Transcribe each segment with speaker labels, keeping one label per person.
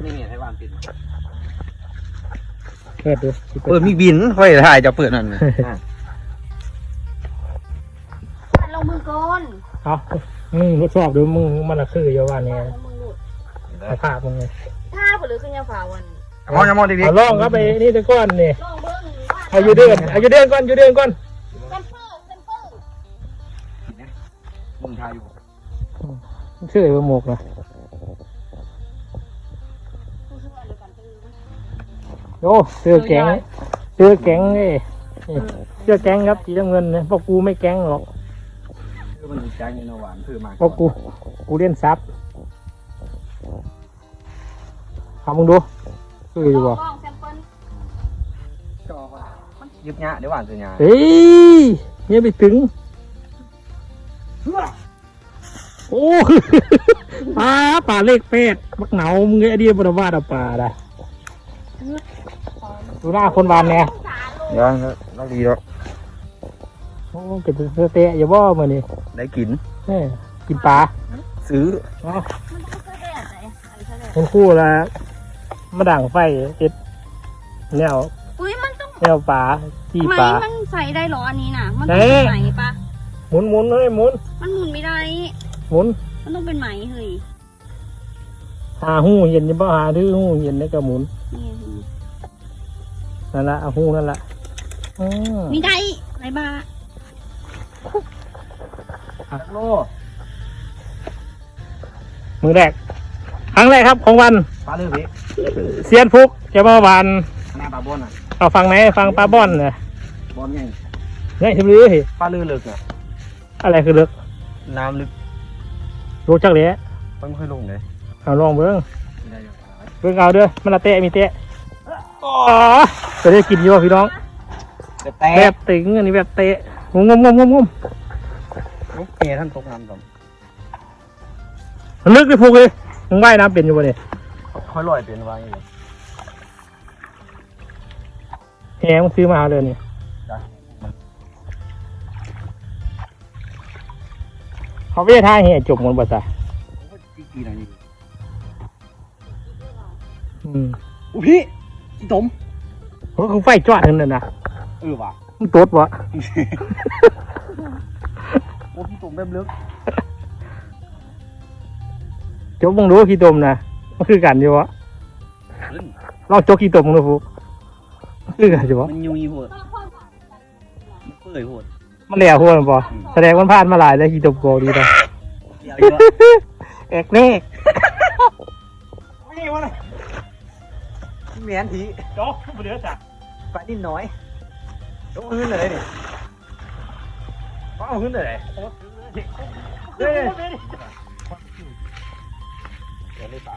Speaker 1: ไม่เห็นให้วานปิด
Speaker 2: เปิดดูสิ
Speaker 1: เปิดมีบินค่อยถ่ายจะเปิดนั่น
Speaker 3: ลงมือก่อน
Speaker 2: เอามึงทดสอบดูมึงมันละคืออยู่ว่าเนี่ย
Speaker 3: ลงมือหลุด
Speaker 2: สภาพมึงเลย
Speaker 3: ถ้าผลือขึ้นยาฝาวัน
Speaker 1: มองจะมองดี
Speaker 2: เอาลองครับไปนี่ตะก้อนนี่
Speaker 3: ลองเบิ้งว่า
Speaker 2: เอาอยู่เดือนเอาอยู่เดือนก่อนอยู่เดือนก่อน
Speaker 3: เซมเปิลเซมเปิล
Speaker 1: มึงถ่ายอยู่
Speaker 2: ชื่อไอ้หมกนะ โอ้เสื้อแก๊งเสื้อแก๊งนี่นี่เสื้อแก๊งครับสีน้ำเงินเนี่ยพวกกูไม่แก๊งหรอก
Speaker 1: คือมันแจ้งในหวานคือมา
Speaker 2: พวกกูกูเล่นซับเอามึงดูคืออยู่บ่
Speaker 3: ลองเซมเปิล
Speaker 1: จอว่ามันยึบเนี้ยเดี๋ยวหวานจะเนี้ย
Speaker 2: เฮ้ยเนี่ยไปถึงโอ้ปลาปลาเล็กเป็ดบักเหนามึงไอ้เดียบรวาดเอาปลาได้ ดูหน้าคนบานเนี่ย
Speaker 3: สารลง
Speaker 1: เดี๋ยวเราดีแล้ว
Speaker 2: โอ้เก็บเสื้อเตะอย่าบ่มานี่
Speaker 1: ได้กิน
Speaker 2: เอ้ยกินปลา
Speaker 1: ซื้อ
Speaker 2: เนาะ
Speaker 3: มันต้องเสื้อแดดไหนไอ้เสื้อแดด
Speaker 2: เป็นคู่ละมาด่างไฟเอ็ดแนว
Speaker 3: อุ้ยมันต้อง
Speaker 2: แนวปลาจี้
Speaker 3: ไหม
Speaker 2: ปลา
Speaker 3: มันใส่ได้เหรออันนี้น่ะ มัน
Speaker 2: ไหน
Speaker 3: ต้องเป็นไหมปะ
Speaker 2: หมุนหมุนเฮ้ยหมุน
Speaker 3: มันหมุนไม่ได้
Speaker 2: หมุน
Speaker 3: มันต้องเป็นไหมเฮ้ย
Speaker 2: หาหูเย็นอยังบ่หาดื้อหูเย็นได้ก็หมุน
Speaker 3: นี่
Speaker 2: นั่นละเอาหูนั่นละอืม
Speaker 3: มีได้ไรบ้า
Speaker 1: โล
Speaker 2: มือแรกครั้งแรกครับของวัน
Speaker 1: ปลาเลือกพี่
Speaker 2: เซียนฟุกจะมาหวาน
Speaker 1: หน้าปลาบอนอะ
Speaker 2: เอาฟังไหนฟังปลาบอนเนี่ย
Speaker 1: บอนไง
Speaker 2: เนี่ยทิมรือ
Speaker 1: ปลาเลือกเลือกอะ
Speaker 2: อะไรคือลึก
Speaker 1: น้ำลึก
Speaker 2: รู้จักเลย
Speaker 1: มันไม่ค่อยลงเลย
Speaker 2: เอาลองเบิ้ง
Speaker 1: ไม่ได้ยัง
Speaker 2: เบิ้งเอาเด้อมันละเตะมีเตะ อ๋อจะได้กินอยู่บ่พี่น้อง
Speaker 1: แต่แต่
Speaker 2: แบบตึงอันนี้แบบเตะงมงมงมงม
Speaker 1: แกท่านตกน้ำก่อน
Speaker 2: มันลึกเลยพูกเลยมึงว่ายน้ำเป็นอยู่บ่เนี่ย
Speaker 1: ค่อยลอยเป็นไว้อยู่
Speaker 2: แหมึงซื้อมาเลยนี่
Speaker 1: จ้ะมัน
Speaker 2: เขาไม่ได้ท่าแห่จบหมดบ่จ้ะ
Speaker 1: กี่กี่นาที
Speaker 2: อืม
Speaker 1: อุ้ย พี่อีตม
Speaker 2: เขาเขาไฟจอดทั้งนั้นนะ
Speaker 1: เออว่ะ
Speaker 2: มึงตดวะ
Speaker 1: โอ้พี่ตมแบบลึก
Speaker 2: จกมึงรู้ขี้ตมนะมันคือกันอยู่วะ
Speaker 1: ขึ้น
Speaker 2: ลองจกขี้ตมมึงดูฟุกมันคือกันอยู่วะ
Speaker 1: มันยุยโหดมันเปื่อยโหด
Speaker 2: มันแหล่หัวมันปะแสดงมันพลาดมาหลายแล้วขี้ตมโกดีนะ
Speaker 1: เดี๋ยวอีกวะ
Speaker 2: เอกเน่
Speaker 1: ไม่วะ เลยเหมียนที
Speaker 2: จกเหลือจ้ะ
Speaker 1: ปลานิดน้อยยกขึ้นเลยนี่ป้าเอาขึ้นเลยเฮ้ยเดี๋ยวเลยปลา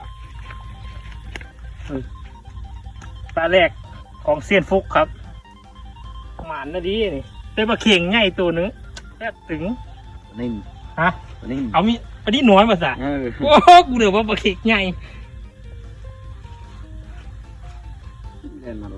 Speaker 2: ตาแรกของเซียนฟุกครับหมานนะดีนี่เป็นปลาเข่งใหญ่ตัวหนึงแค่ถึง
Speaker 1: นิ่ม
Speaker 2: ฮะ
Speaker 1: นิ่ม
Speaker 2: เอามีอันนี้หน้อยมาสะ
Speaker 1: เออ
Speaker 2: โอ้โหกูเดือว่าปลาเข่งใหญ่
Speaker 1: เล่นมาดู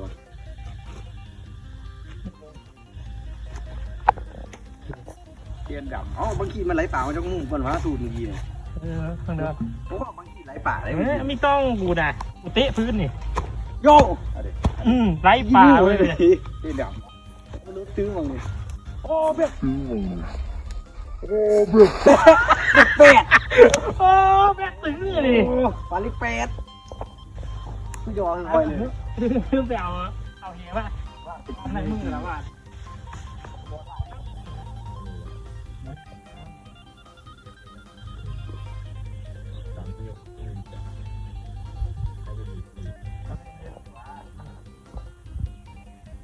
Speaker 1: เทียนดำอ๋อบางทีมันไหลป่ามันจะมุ่งคนว่าสูตรเมื่อกี้เนี่ย
Speaker 2: เออข้างเดิม
Speaker 1: เพราะว่าบางทีไหลป่าไหล
Speaker 2: เอ้ยไม่ต้องกูนะกูเตะพื้นนี่
Speaker 1: โย่
Speaker 2: อืมไล่ปลาเลย
Speaker 1: เทียนดำไม่รู้ตื้อมั้งเนี่ย
Speaker 2: โอ้แบบ
Speaker 1: โอ้เบือกเป็ด
Speaker 2: โอ้แบบตึงเลย
Speaker 1: ปลาลิเป็ด ไม่ยอมค่อยเลย
Speaker 2: ลืมไปเอาเอาเหี้ยป่ะอาในมือแล้วว่ะ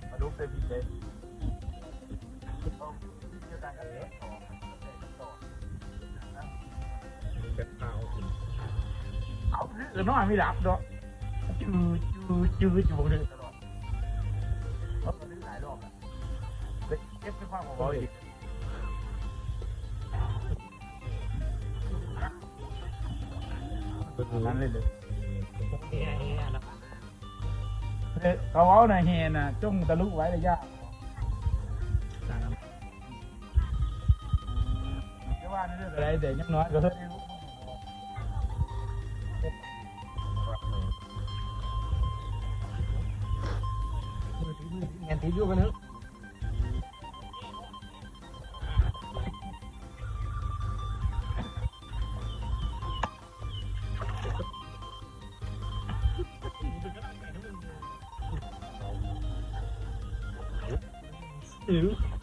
Speaker 1: มาดูเฟรมเลย
Speaker 2: เอาเออน้อยไม่รับดอก จืดจืดจืดอยู่บนเรือตลอด
Speaker 1: รถมันลื่นหลายรอบแล้ว
Speaker 2: เก็บไปความของเราอีกนั้นเลยเลย
Speaker 4: เขาเอาในเฮน่ะจ้องตะลุไว้ระยะจะว่าในเรื่องอะไรเด็กยังน้อยก็เฮ้ย
Speaker 1: นติ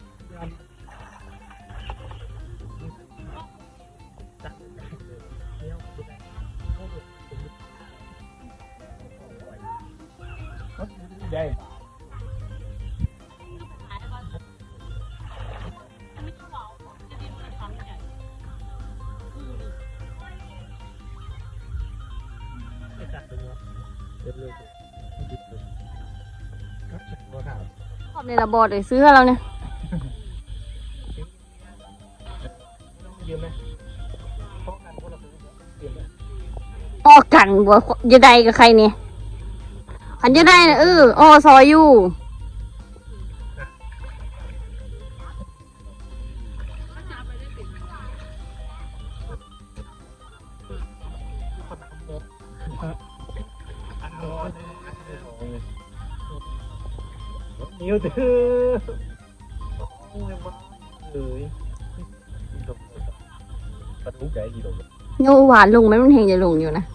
Speaker 1: อ
Speaker 3: บในระบอดเลยซื้อให้เราเนี่ย
Speaker 2: ยืมไหมเพราะกันคนละซื้อยืมไหม
Speaker 3: ออกกันบัวจะได้กับใครเนี่ยขันจะได้นะเอออ้อซอยอยู่
Speaker 2: นิ้วถือโอ้ยบ้าเลย
Speaker 1: กระทุกใจดีดอก
Speaker 3: โยหวานลงไหมมันเฮงจะลงอยู่นะ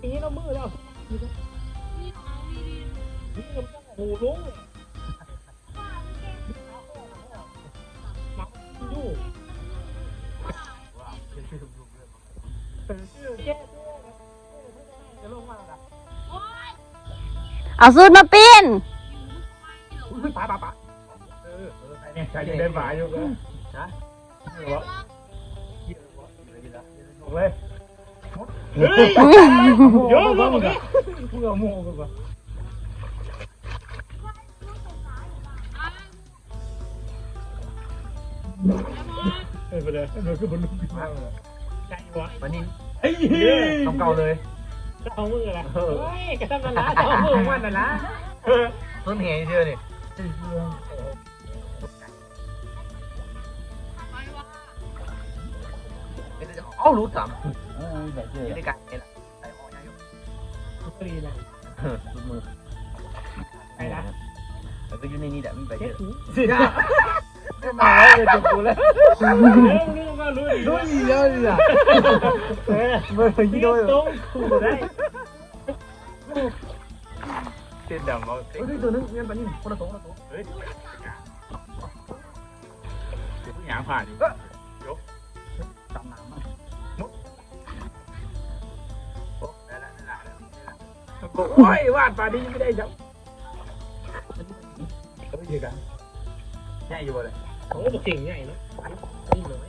Speaker 2: ปีนี้เรามือแล้วนี่มันต้องหูลุง เอา
Speaker 3: สูตรมาปิ้น
Speaker 2: อุ้ยป๋าป๋าป๋าเออเออใครเนี่ยใครจะได้หมาอยู่เลยฮะเหรอลงเลยเฮ้ยเยอะมากเลย
Speaker 4: พูดเอาโม่กันก่อน
Speaker 2: เออไปเลย
Speaker 4: มันคือบรรลุพิมา
Speaker 2: ใจวะ
Speaker 1: วันนี้
Speaker 2: เฮ้ย
Speaker 1: ทำเก่าเลย
Speaker 2: เอามือละเฮ้ยกระทำนั่นละเอามือมันนั่นละเออ
Speaker 1: ต้นเหตุเชื่อนี่เอ้ารู้จัก
Speaker 4: เออแบบเจ๊
Speaker 1: อยู่ในกันนี่แหละใส่หอยอยู่
Speaker 2: ทุกทีนะ
Speaker 1: สุดมือ
Speaker 2: ไอ้นะ
Speaker 1: แล้วก็อยู่ในนี้แหละมีไปเยอะ
Speaker 2: สินะ
Speaker 1: มาแล้วเลยจุกกูแล้ว
Speaker 2: เรื่องนี้ก็รู้ดี
Speaker 1: รู้ดีแล้วดิอะ
Speaker 2: เออ
Speaker 1: เมื่อกี้
Speaker 2: ที่
Speaker 1: โดน
Speaker 2: ตรงถูกได้
Speaker 1: เต้นดำเอาเฮ้ยตัวนึงเงี้ยปนี่คนละตัวคนละตัวเฮ้ย
Speaker 2: หยาผ่านอยู่
Speaker 1: จำน้ำมันโอ้ได้ละได้ละได้
Speaker 2: โอ้ยวาดปานี้ไม่ได้จับ
Speaker 1: ก็ไม่เจอกันแย่อยู่เลย
Speaker 2: โอ้ตัวเก่งใหญ่เนาะนี่เลย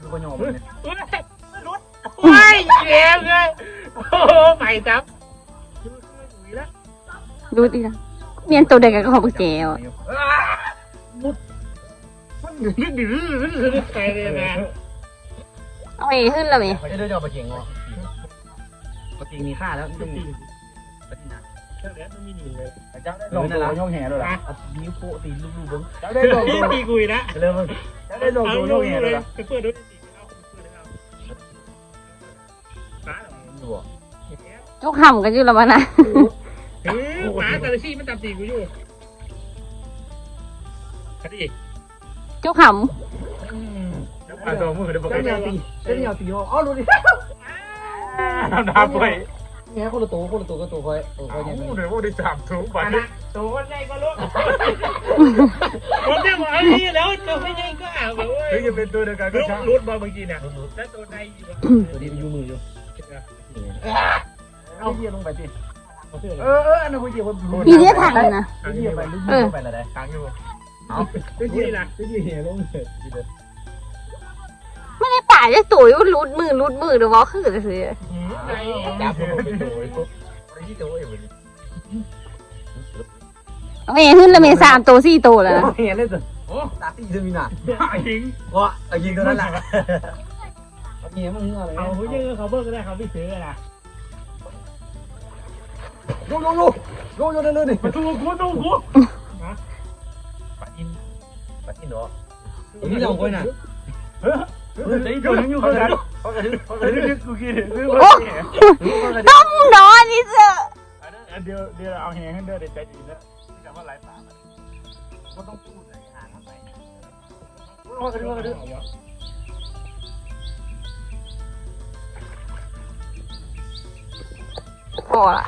Speaker 1: ดูก็ยอมเลย
Speaker 2: เฮ้ยรุดโอ้ยแย่เลยโอ้ใหม่จับดูดูแล้ว
Speaker 3: ดูดินะเมียนตัวเด็กกับของแจวอะ
Speaker 2: มันดื้อดื้อดื้อใครเลยนะ
Speaker 3: เอาเอขึ้นแล้วไหม
Speaker 1: เขาจะเดินออกไปเก่งวะปกติมีค่าแล้วต้องมีปฏิญา
Speaker 2: เจ้าเนี้ยต้องมีหนึ่งเลย
Speaker 1: เจ้าได้
Speaker 4: ลง
Speaker 1: ง
Speaker 4: ตัว
Speaker 1: นะ
Speaker 4: ย่องแห่ด้วยล่ะ
Speaker 1: เอนิ้วโป้ตีลูกๆบ้ง
Speaker 4: เจ้าได้ลงตัว
Speaker 2: ตีกุยนะ
Speaker 1: เริ่ม
Speaker 4: เจ้าได้ลงตัวย่องแห่ด้วยล่ะ
Speaker 2: ไปเปิดดูสิเอาเปิดเอาป้า
Speaker 1: ดูอะ
Speaker 3: จกหำกันอยู่แล้วมันะ
Speaker 2: เฮ้ยป้าแต่ละซี่มันตามตีกูอยู่คดี
Speaker 3: จกห
Speaker 2: ป้าตัวมือเดี๋ยวบอกให้
Speaker 1: เหนี
Speaker 2: เจ้า
Speaker 1: ยวตีเจ้าเหนียวตีอ๋อรู้ดิ
Speaker 2: ทำน้ำไป
Speaker 1: เนี่ยคนละตัวคนละตัวก็ตัวคอยตัวคอยเนี่ย
Speaker 2: เดี๋ยวพวกที่สามถุงไปนะตัวคนใหญ่ก็รู้คนที่บอกไอ้นี่แล้วตัวไม่ใหญ่ก็อ่าวแบบว่า
Speaker 1: เฮ้ยจะเป็นตัวเดียวกันก็
Speaker 2: รูด
Speaker 1: ช่าง
Speaker 2: รูดบอลเมื่อกี้เนี่ยแล้วตัวใดอยู่
Speaker 1: ตัวนี้มันอยู่มืออยู่
Speaker 4: เอาเยี่ยลงไปสิ
Speaker 1: เออเอออันนั้นคุยเกี่ยวกับำ
Speaker 3: มีเนี้ยถังเลยนะ
Speaker 1: คุยเกี่ยวไปลึกๆไปละได้
Speaker 2: ทางอยู่
Speaker 1: เอา
Speaker 2: ไม่ใช่นะ
Speaker 4: ก็ยี่แห่ลงเสร็ จ
Speaker 3: ไม่ได้ป่าจะตุ๋ยว่ารูดมือรูดมือหรือว่าคือจะซื้อ
Speaker 2: ไหน
Speaker 1: จับมันเป็นตัวไอ้พวกไอ้ที่ตัวไอ้พวก
Speaker 3: เอาเอขึ้นแล้วเมสามตัวสี่ตัวแล้วนะ
Speaker 1: เห็นเลยสิโอ้ตาตีจะมีหนา
Speaker 2: ยิง
Speaker 1: ว่าไอ้ยิงตัวนั้นแหละเอาเมียมึงอะไร
Speaker 2: เอาเขายิงเขาเบิกก็ได้เขาไม่ซื้อนะ
Speaker 1: โยโยโยโยโยได้เลยดิ
Speaker 2: มาดูกูดูกูนะปะอิน
Speaker 1: ปัดที่เนาะตัวนี้เราคนน่ะ
Speaker 4: เฮ้ยเฮ้ยอยู่นึงอยู่ข้างหลัง
Speaker 1: เขากระดึ๊บเขาก
Speaker 4: เฮ้
Speaker 1: ระ
Speaker 4: ย
Speaker 1: ดึ๊บ
Speaker 4: กูกินเฮ้ย
Speaker 3: โอ้ต้มนอนนี่เสือ
Speaker 4: เดี๋ยวเดี๋ยวเอาแหงให้เด้อเดี๋ยวใจดีแล้วแต่ว่าหลายปากก็ต้องพูดหลายทางเข้าไป
Speaker 1: เขากระดึ๊บเขากระดึ๊บ
Speaker 3: พอละ